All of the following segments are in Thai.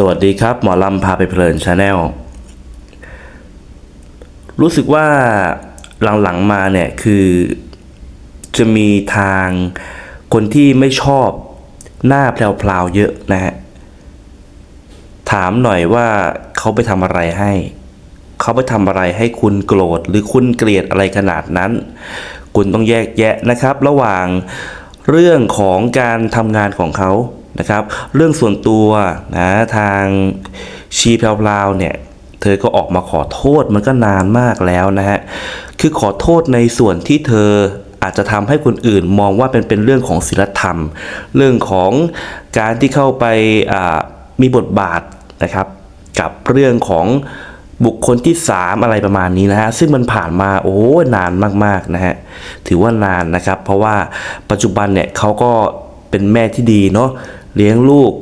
สวัสดีครับ หมอลำพาไปเพลินชาแนลรู้สึกว่าหลังๆมาเนี่ย คือจะมีทางคนที่ไม่ชอบหน้าแพลวๆเยอะนะฮะ ถามหน่อยว่าเขาไปทำอะไรให้ เขาไปทำอะไรให้คุณโกรธหรือคุณเกลียดอะไรขนาดนั้น คุณต้องแยกแยะนะครับ ระหว่างเรื่องของการทำงานของเขา นะครับ เรื่องส่วนตัวนะทางชีแพลวเนี่ยเธอก็ออกมาขอโทษมันก็นานมากแล้วนะฮะ คือขอโทษในส่วนที่เธออาจจะทำให้คนอื่นมองว่าเป็นเป็นเรื่องของศีลธรรม เรื่องของการที่เข้าไปมีบทบาทนะครับ กับเรื่องของบุคคลที่ 3 อะไรประมาณนี้นะฮะ ซึ่งมันผ่านมาโอ้นานมากๆนะฮะ ถือว่านานนะครับ เพราะว่าปัจจุบันเนี่ยเขาก็เป็นแม่ที่ดีเนาะ เลี้ยงลูก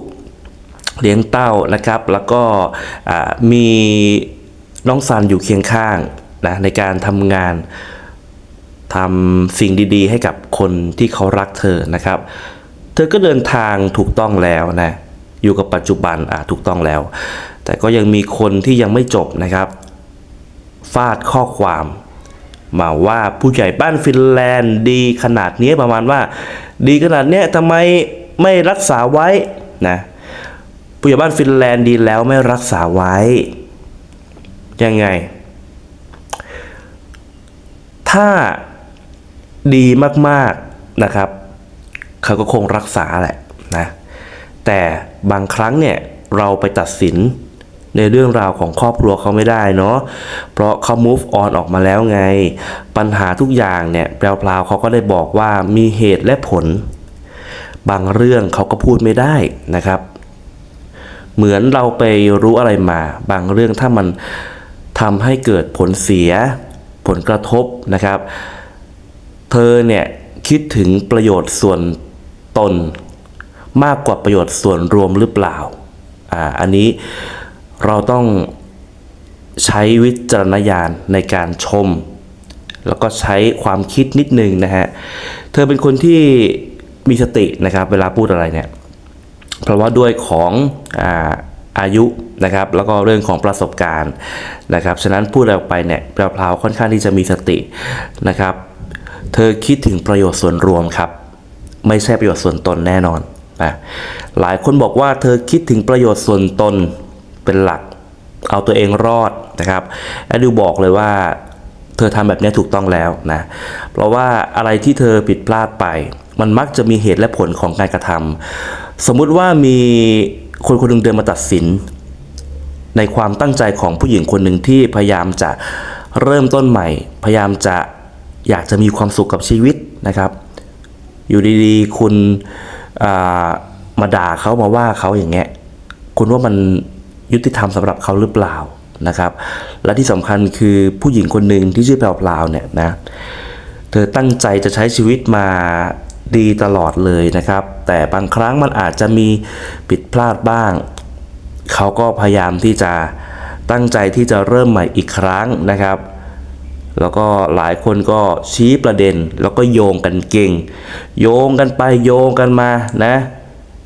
เลี้ยงเต้านะครับ แล้วก็มีน้องซันอยู่เคียงข้างนะในการทำงานทำสิ่งดีๆ ให้กับคนที่เขารักเธอนะครับ เธอก็เดินทางถูกต้องแล้วนะ อยู่กับปัจจุบันอะถูกต้องแล้ว แต่ก็ยังมีคนที่ยังไม่จบนะครับ ฟาดข้อความมาว่าผู้ใหญ่บ้านฟินแลนด์ดีขนาดนี้ประมาณว่า ดีขนาดเนี้ยทำไม ไม่รักษาไว้นะผู้ใหญ่บ้านฟินแลนด์ดีแล้วไม่รักษาไว้ ยังไง ถ้าดีมากๆนะครับ เขาก็คงรักษาแหละนะแต่บางครั้งเนี่ยเราไปตัดสินในเรื่องราวของครอบครัวเขาไม่ได้เนาะ เพราะเขา move on ออกมาแล้วไง ปัญหาทุกอย่างเนี่ยแปลวๆเขาก็ได้บอกว่ามีเหตุและผล บางเรื่องเขาก็พูดไม่ได้นะครับ เหมือนเราไปรู้อะไรมา บางเรื่องถ้ามันทำให้เกิดผลเสีย ผลกระทบนะครับ เธอเนี่ยคิดถึงประโยชน์ส่วนตน มากกว่าประโยชน์ส่วนรวมหรือเปล่า อ่า อันนี้เราต้องใช้วิจารณญาณในการชม แล้วก็ใช้ความคิดนิดนึงนะฮะ เธอเป็นคนที่ มีสตินะครับเวลาพูดอะไรเนี่ยเพราะว่าด้วยของอาอายุนะครับแล้วก็เรื่องของประสบการณ์นะครับฉะนั้นพูดอะไรออกไปเนี่ยแพรวๆค่อนข้างที่จะมีสตินะครับ เธอคิดถึงประโยชน์ส่วนรวมครับ ไม่ใช่ประโยชน์ส่วนตนแน่นอนนะหลายคนบอกว่าเธอคิดถึงประโยชน์ส่วนตนเป็นหลัก เอาตัวเองรอดนะครับแอดดิวบอกเลยว่า เธอทำแบบนี้ถูกต้องแล้วนะ เพราะว่าอะไรที่เธอผิดพลาดไป มันมักจะมีเหตุและผลของการกระทำสมมุติว่ามีคนคนหนึ่งเดินมาตัดสิน ในความตั้งใจของผู้หญิงคนหนึ่งที่พยายามจะเริ่มต้นใหม่ พยายามจะอยากจะมีความสุขกับชีวิตนะครับ อยู่ดีๆ คุณามาด่าเขามาว่าเขาอย่างเงี้ยคุณว่ามันยุติธรรมสำหรับเขาหรือเปล่า นะครับ และที่สำคัญคือผู้หญิงคนหนึ่งที่ชื่อแพรวๆเนี่ยนะเธอตั้งใจจะใช้ชีวิตมาดีตลอดเลยนะครับ แต่บางครั้งมันอาจจะมีผิดพลาดบ้าง เขาก็พยายามที่จะตั้งใจที่จะเริ่มใหม่อีกครั้งนะครับ แล้วก็หลายคนก็ชี้ประเด็นแล้วก็โยงกันเก่ง โยงกันไปโยงกันมานะ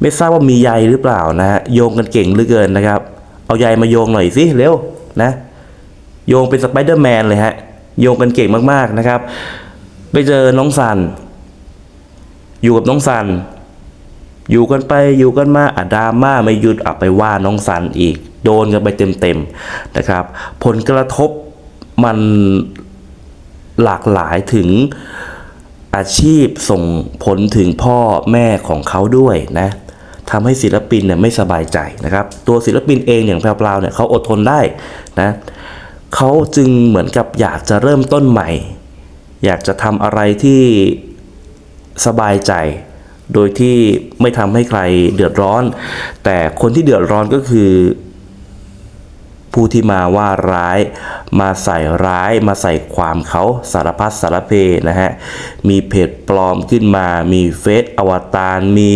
ไม่ทราบว่ามีใยหรือเปล่านะฮะโยงกันเก่งเหลือเกินนะครับ เอาใยมาโยงหน่อยสิเร็ว นะโยงเป็นสไปเดอร์แมนเลยฮะโยงกันเก่งมากๆนะครับ ไปเจอน้องซัน อยู่กับน้องซัน อยู่กันไปอยู่กันมาอะดาม่าไม่หยุดอะไปว่าน้องซันอีก โดนกันไปเต็มๆนะครับ ผลกระทบมันหลากหลายถึงอาชีพส่งผลถึงพ่อแม่ของเขาด้วยนะ ทำให้ศิลปินเนี่ยไม่สบายใจนะครับ ตัวศิลปินเองอย่างแพรวๆเนี่ยเขาอดทนได้นะเขาจึงเหมือนกับอยากจะเริ่มต้นใหม่ อยากจะทำอะไรที่สบายใจ โดยที่ไม่ทำให้ใครเดือดร้อน แต่คนที่เดือดร้อนก็คือ ผู้ที่มาว่าร้าย มาใส่ร้าย มาใส่ความเขาสารพัดสารเพนะฮะ มีเพจปลอมขึ้นมา มีเฟซอวตาร มี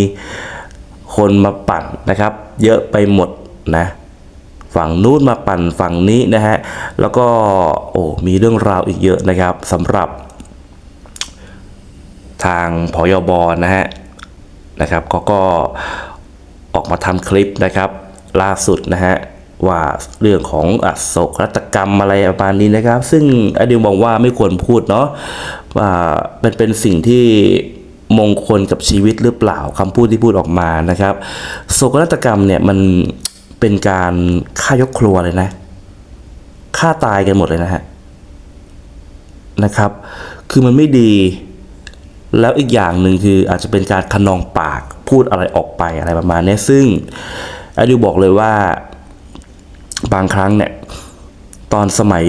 คนมาปั่นนะครับ เยอะไปหมดนะฝั่งนู้นมาปั่นฝั่งนี้นะฮะแล้วก็โอ้มีเรื่องราวอีกเยอะนะครับสำหรับ ทางพยบนะฮะนะครับก็ก็ออกมาทำคลิปนะครับ ล่าสุดนะฮะว่าเรื่องของอโศกนาฏกรรมอะไรประมาณนี้นะครับ ซึ่งอดิวมองว่าไม่ควรพูดเนาะว่าเป็นเป็นสิ่งที่ มงคลกับชีวิตหรือเปล่าคำพูดที่พูดออกมานะครับโศกนาฏกรรมเนี่ยมันเป็นการฆ่ายกครัวเลยนะฆ่าตายกันหมดเลยนะฮะนะครับ คือมันไม่ดี แล้วอีกอย่างหนึ่งคืออาจจะเป็นการขนองปากพูดอะไรออกไปอะไรประมาณนี้ซึ่งอดิวบอกเลยว่าบางครั้งเนี่ยตอนสมัย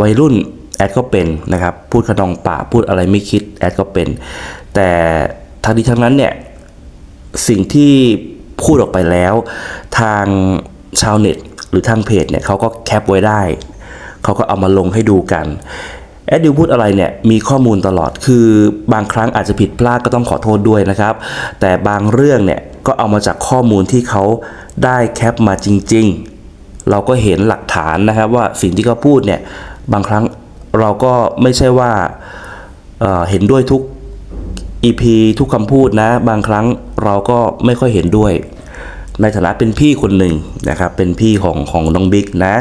วัยรุ่นแอดก็เป็นนะครับ พูดขนองปากพูดอะไรไม่คิดแอดก็เป็น แต่ทั้งนี้ทั้งนั้นเนี่ยสิ่งที่พูดออกไปแล้ว ทางชาวเน็ตหรือทางเพจเนี่ยเขาก็แคปไว้ได้ เขาก็เอามาลงให้ดูกันแอดดิวพูดอะไรเนี่ยมีข้อมูลตลอดคือบางครั้งอาจจะผิดพลาดก็ต้องขอโทษด้วยนะครับ แต่บางเรื่องเนี่ยก็เอามาจากข้อมูลที่เขาได้แคปมาจริง ๆ เราก็เห็นหลักฐานนะครับว่าสิ่งที่เขาพูดเนี่ยบางครั้งเราก็ไม่ใช่ว่าเเห็นด้วยทุก EP ทุกคำพูดนะ บางครั้งเราก็ไม่ค่อยเห็นด้วย ในฐานะเป็นพี่คนหนึ่งนะครับ เป็นพี่ของของน้องบิ๊กนะ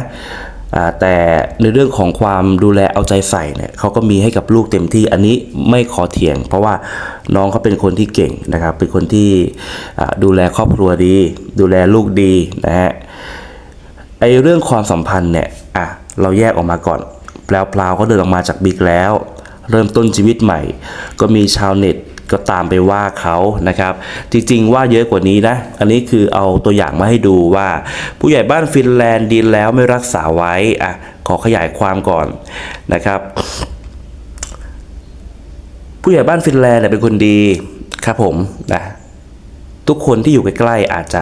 แต่ในเรื่องของความดูแลเอาใจใส่เนี่ยเขาก็มีให้กับลูกเต็มที่อันนี้ไม่ขอเถียง เพราะว่าน้องเขาเป็นคนที่เก่งนะครับ เป็นคนที่ดูแลครอบครัวดี ดูแลลูกดีนะฮะไอเรื่องความสัมพันธ์เนี่ยอะเราแยกออกมาก่อนแปลวพลาวก็เดินออกมาจากบิ๊กแล้ว เริ่มต้นชีวิตใหม่ ก็มีชาวเน็ต ก็ตามไปว่าเขานะครับ จริงๆ ว่าเยอะกว่านี้นะ อันนี้คือเอาตัวอย่างมาให้ดูว่า ผู้ใหญ่บ้านฟินแลนด์ดีแล้วไม่รักษาไว้อะขอขยายความก่อนนะครับ ผู้ใหญ่บ้านฟินแลนด์เนี่ยเป็นคนดีครับผมนะทุกคนที่อยู่ใกล้ๆอาจจะ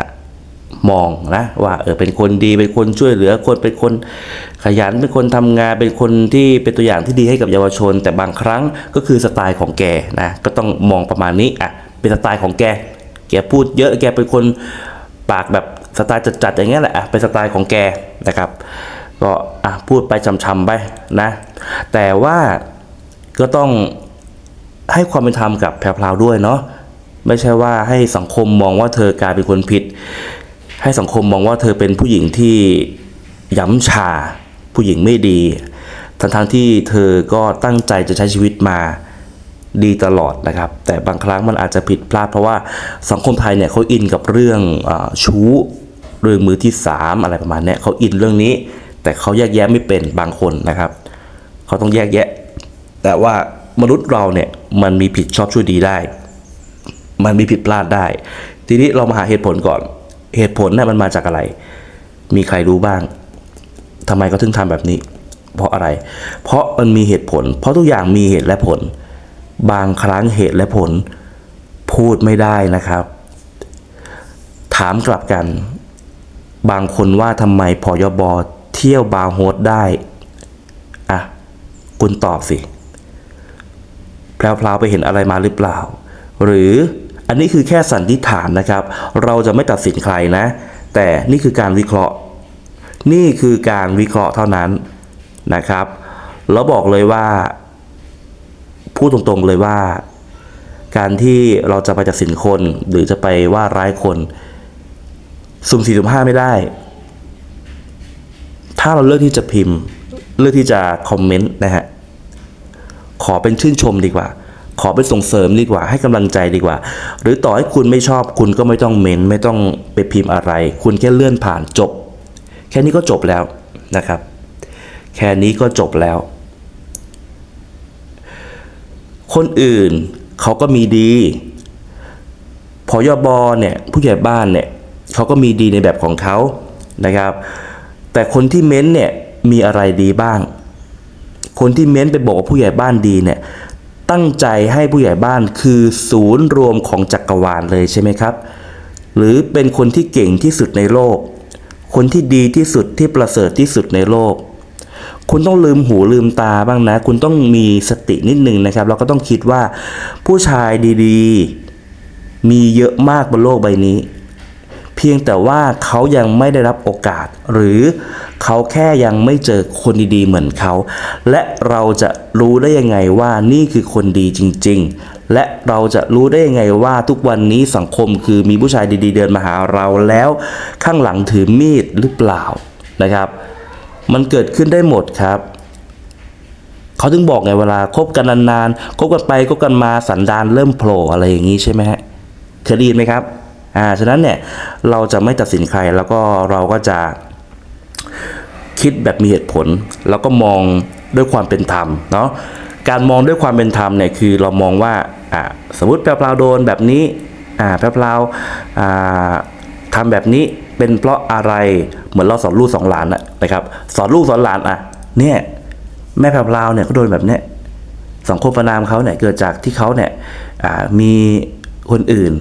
มองนะว่าเออเป็นคนดีเป็นคนช่วยเหลือคนเป็นคนขยันเป็นคนทำงานเป็นคนที่เป็นตัวอย่างที่ดีให้กับเยาวชน แต่บางครั้งก็คือสไตล์ของแกนะก็ต้องมองประมาณนี้อะเป็นสไตล์ของแก แกพูดเยอะแกเป็นคนปากแบบสไตล์จัดๆอย่างเงี้ยแหละอะเป็นสไตล์ของแกนะครับ ก็อะพูดไปชำๆไปนะ แต่ว่าก็ต้องให้ความเป็นธรรมกับแพรวๆด้วยเนาะไม่ใช่ว่าให้สังคมมองว่าเธอกลายเป็นคนผิด ให้สังคมมองว่าเธอเป็นผู้หญิงที่ย้ำชา ผู้หญิงไม่ดี ทั้งๆที่เธอก็ตั้งใจจะใช้ชีวิตมาดีตลอดนะครับ แต่บางครั้งมันอาจจะผิดพลาดเพราะว่าสังคมไทยเนี่ยเขาอินกับเรื่องอชู้เรื่องมือที่สามอะไรประมาณนี้เขาอินเรื่องนี้ แต่เขาแยกแยะไม่เป็นบางคนนะครับเขาต้องแยกแยะ แต่ว่ามนุษย์เราเนี่ยมันมีผิดชอบช่วยดีได้ มันมีผิดพลาดได้ ทีนี้เรามาหาเหตุผลก่อน เหตุผลเนี่ยมันมาจากอะไร มีใครรู้บ้างทำไมเขาถึงทำแบบนี้ เพราะอะไร เพราะมันมีเหตุผล เพราะทุกอย่างมีเหตุและผล บางครั้งเหตุและผล พูดไม่ได้นะครับ ถามกลับกัน บางคนว่าทำไมพอยบอเที่ยวบาร์โฮสได้อะคุณตอบสิแพลวๆไปเห็นอะไรมาหรือเปล่า หรือ อันนี้คือแค่สันนิษฐานนะครับ เราจะไม่ตัดสินใครนะ แต่นี่คือการวิเคราะห์ นี่คือการวิเคราะห์เท่านั้นนะครับ แล้วบอกเลยว่า พูดตรงๆเลยว่า การที่เราจะไปตัดสินคนหรือจะไปว่าร้ายคนสุ่มสี่สุ่มห้าไม่ได้ ถ้าเราเลือกที่จะพิมพ์ เลือกที่จะคอมเมนต์นะฮะ ขอเป็นชื่นชมดีกว่า ขอเป็นส่งเสริมดีกว่า ให้กำลังใจดีกว่า หรือต่อให้คุณไม่ชอบคุณก็ไม่ต้องเมนไม่ต้องไปพิมพ์อะไร คุณแค่เลื่อนผ่านจบ แค่นี้ก็จบแล้วนะครับ แค่นี้ก็จบแล้ว คนอื่นเขาก็มีดีพอยบเนี่ยผู้ใหญ่บ้านเนี่ยเขาก็มีดีในแบบของเขานะครับ แต่คนที่เม้นเนี่ยมีอะไรดีบ้าง คนที่เม้นไปบอกว่าผู้ใหญ่บ้านดีเนี่ย ตั้งใจให้ผู้ใหญ่บ้านคือศูนย์รวมของจักรวาลเลยใช่ไหมครับ หรือเป็นคนที่เก่งที่สุดในโลก คนที่ดีที่สุดที่ประเสริฐที่สุดในโลก คุณต้องลืมหูลืมตาบ้างนะ คุณต้องมีสตินิดนึงนะครับแล้วก็ต้องคิดว่าผู้ชายดีๆ มีเยอะมากบนโลกใบนี้ พียงแต่ว่าเขายังไม่ได้รับโอกาส หรือเขาแค่ยังไม่เจอคนดีๆเหมือนเขา และเราจะรู้ได้ยังไงว่านี่คือคนดีจริง ๆ และเราจะรู้ได้ยังไงว่าทุกวันนี้สังคมคือมีผู้ชายดีๆ เดินมาหาเราแล้ว ข้างหลังถือมีดหรือเปล่านะครับ มันเกิดขึ้นได้หมดครับเขาถึงบอกไงเวลาคบกันนานๆคบกันไปคบกันมาสันดานเริ่มโผล่อะไรอย่างนี้ใช่ไหมฮะเคยได้ยินไหมครับ อ่าฉะนั้นเนี่ยเราจะไม่ตัดสินใครแล้วก็เราก็จะคิดแบบมีเหตุผล แล้วก็มองด้วยความเป็นธรรมเนาะการมองด้วยความเป็นธรรมเนี่ยคือเรามองว่าอ่าสมมติแพรวพราโดนแบบนี้อ่าแพรวพราอ่าทำแบบนี้เป็นเพราะอะไรเหมือนเราสอนลูกสอนหลานะนะครับสอนลูกสอนหลานอะเนี่ยแม่แพรวาวเนี่ยก็โดนแบบเนี้ยสังคมประนามเขาเนี่ยเกิดจากที่เขาเนี่ยอ่ามีคนอื่น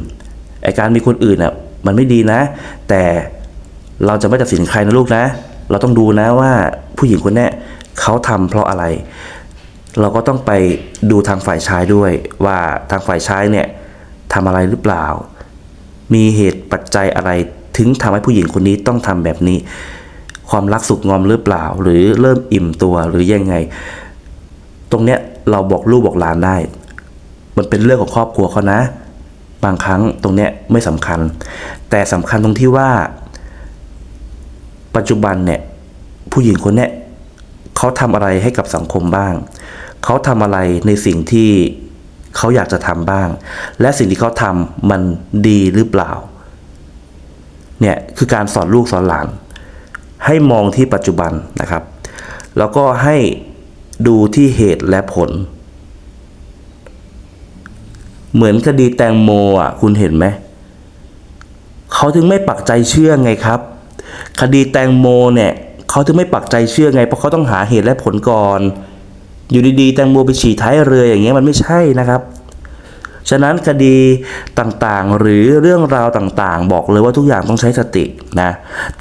ไอการมีคนอื่นน่ะมันไม่ดีนะ แต่เราจะไม่ตัดสินใครนะลูกนะ เราต้องดูนะว่าผู้หญิงคนนี้เขาทำเพราะอะไร เราก็ต้องไปดูทางฝ่ายชายด้วย ว่าทางฝ่ายชายเนี่ยทำอะไรหรือเปล่า มีเหตุปัจจัยอะไรถึงทำให้ผู้หญิงคนนี้ต้องทำแบบนี้ ความรักสุขงอมหรือเปล่า หรือเริ่มอิ่มตัวหรือยังไง ตรงเนี้ยเราบอกลูกบอกหลานได้ มันเป็นเรื่องของครอบครัวเขานะ บางครั้งตรงเนี้ยไม่สำคัญ แต่สำคัญตรงที่ว่า ปัจจุบันเนี่ยผู้หญิงคนเนี้ยเขาทำอะไรให้กับสังคมบ้าง เขาทำอะไรในสิ่งที่เขาอยากจะทำบ้าง และสิ่งที่เขาทำมันดีหรือเปล่า เนี่ยคือการสอนลูกสอนหลาน ให้มองที่ปัจจุบันนะครับ แล้วก็ให้ดูที่เหตุและผล เหมือนคดีแตงโมอะ คุณเห็นไหม เขาถึงไม่ปักใจเชื่อไงครับ คดีแตงโมเนี่ยเขาถึงไม่ปักใจเชื่อไง เพราะเขาต้องหาเหตุและผลก่อน อยู่ดีๆ แตงโมไปฉี่ท้ายเรืออย่างเงี้ยมันไม่ใช่นะครับ ฉะนั้นคดีต่างๆหรือเรื่องราวต่างๆ บอกเลยว่าทุกอย่างต้องใช้สตินะ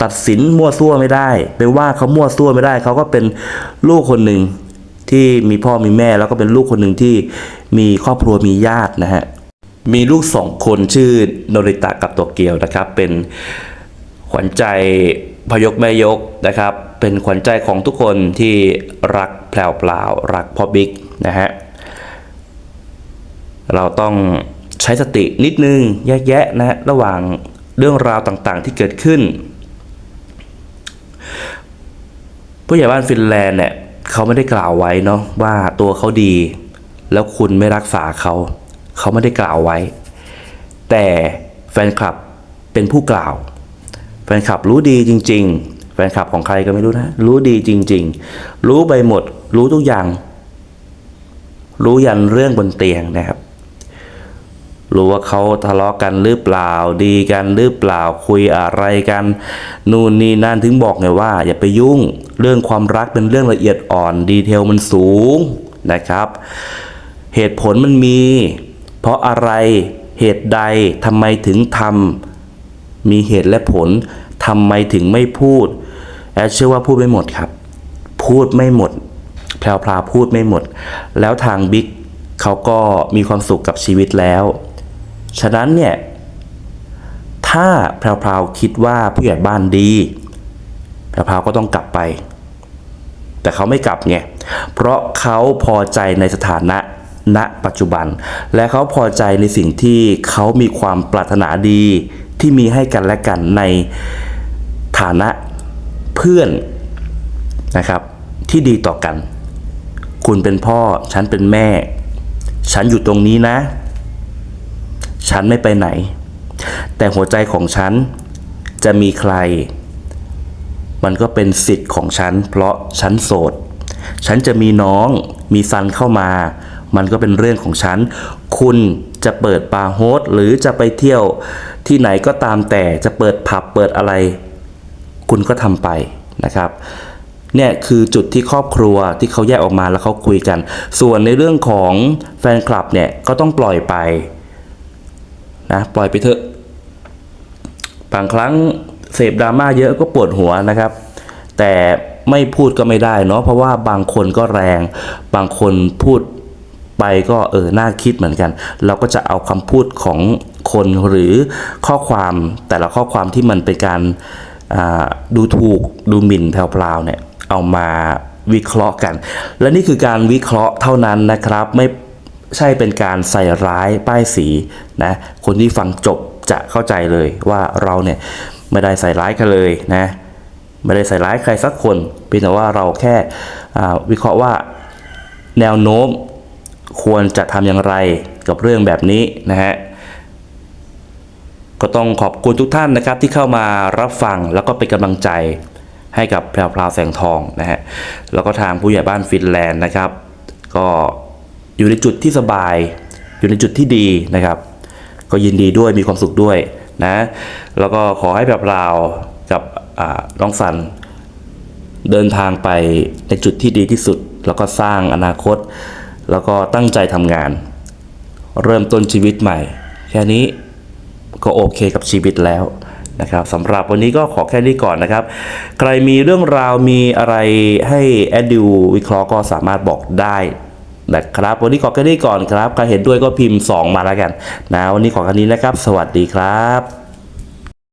ตัดสินมั่วซั่วไม่ได้ไปว่าเขามั่วซั่วไม่ได้ เขาก็เป็นลูกคนหนึ่ง ที่มีพ่อมีแม่แล้วก็เป็นลูกคนหนึ่งที่มีครอบครัวมีญาตินะฮะมีลูกสองคนชื่อโนริตะกับโตัวเกียวนะครับ เป็นขวัญใจพยกแม่ยกนะครับ เป็นขวัญใจของทุกคนที่รักแพรวพลาวรักพ่อบิ๊กนะฮะเราต้องใช้สตินิดนึงแยกแยะนะระหว่างเรื่องราวต่างๆที่เกิดขึ้น ผู้ใหญ่บ้านฟินแลนด์เนี่ย เขาไม่ได้กล่าวไว้เนาะว่าตัวเขาดี แล้วคุณไม่รักษาเขา เขาไม่ได้กล่าวไว้ แต่แฟนคลับเป็นผู้กล่าว แฟนคลับรู้ดีจริง ๆ แฟนคลับของใครก็ไม่รู้นะ รู้ดีจริง ๆ รู้ไปหมด รู้ทุกอย่าง รู้ยันเรื่องบนเตียงนะครับ รู้ว่าเขาทะเลาะกันหรือเปล่าดีกันหรือเปล่าคุยอะไรกัน นู่นนี่นั่นถึงบอกไงว่า อย่าไปยุ่งเรื่องความรักเป็นเรื่องละเอียดอ่อนดีเทลมันสูงนะครับ เหตุผลมันมี เพราะอะไรเหตุใดทำไมถึงทำมีเหตุและผลทำไมถึงไม่พูดแอดเชื่อว่าพูดไม่หมดครับ พูดไม่หมดแพรวพราวพูดไม่หมด แล้วทางบิ๊กเขาก็มีความสุขกับชีวิตแล้ว ฉะนั้นเนี่ยถ้าแพรวพราวคิดว่าผู้ใหญ่บ้านดี แพรวพราวก็ต้องกลับไป แต่เขาไม่กลับไงเพราะเขาพอใจในสถานะณปัจจุบัน และเขาพอใจในสิ่งที่เขามีความปรารถนาดีที่มีให้กันและกันในฐานะเพื่อนนะครับที่ดีต่อกัน คุณเป็นพ่อ ฉันเป็นแม่ ฉันอยู่ตรงนี้นะ ฉันไม่ไปไหน แต่หัวใจของฉันจะมีใคร มันก็เป็นสิทธิ์ของฉัน เพราะฉันโสด ฉันจะมีน้องมีซันเข้ามา มันก็เป็นเรื่องของฉัน คุณจะเปิดบาโฮสหรือจะไปเที่ยวที่ไหนก็ตามแต่จะเปิดผับเปิดอะไร คุณก็ทำไปนะครับเนี่ยคือจุดที่ครอบครัวที่เขาแยกออกมาแล้วเขาคุยกัน ส่วนในเรื่องของแฟนคลับเนี่ยก็ต้องปล่อยไป นะปล่อยไปเถอะบางครั้งเสพดราม่าเยอะก็ปวดหัวนะครับ แต่ไม่พูดก็ไม่ได้เนาะเพราะว่าบางคนก็แรง บางคนพูดไปก็เออน่าคิดเหมือนกัน เราก็จะเอาคำพูดของคนหรือข้อความแต่ละข้อความที่มันเป็นการดูถูกดูหมิ่นแพรวๆเนี่ยเอามาวิเคราะห์กัน และนี่คือการวิเคราะห์เท่านั้นนะครับไม่ ใช่เป็นการใส่ร้ายป้ายสีนะคนที่ฟังจบจะเข้าใจเลยว่าเราเนี่ยไม่ได้ใส่ร้ายกันเลยนะไม่ได้ใส่ร้ายใครสักคนเพียงแต่ว่าเราแค่วิเคราะห์ว่าแนวโน้มควรจะทำอย่างไรกับเรื่องแบบนี้นะฮะก็ต้องขอบคุณทุกท่านนะครับที่เข้ามารับฟังแล้วก็เป็นกำลังใจให้กับแพรวพราวแสงทองนะฮะแล้วก็ทางผู้ใหญ่บ้านฟินแลนด์นะครับ ก็ อยู่ในจุดที่สบาย อยู่ในจุดที่ดีนะครับ ก็ยินดีด้วยมีความสุขด้วยนะ แล้วก็ขอให้แพรวพราวกับน้องสันเดินทางไปในจุดที่ดีที่สุด แล้วก็สร้างอนาคต แล้วก็ตั้งใจทำงาน เริ่มต้นชีวิตใหม่ แค่นี้ก็โอเคกับชีวิตแล้วนะครับสำหรับวันนี้ก็ขอแค่นี้ก่อนนะครับ ใครมีเรื่องราวมีอะไรให้แอดดิววิเคราะห์ก็สามารถบอกได้ นะครับ วันนี้ขอแค่นี้ก่อนครับใครเห็นด้วยก็พิมพ์ 2 มาแล้วกันนะวันนี้ขอแค่นี้นะครับ สวัสดีครับ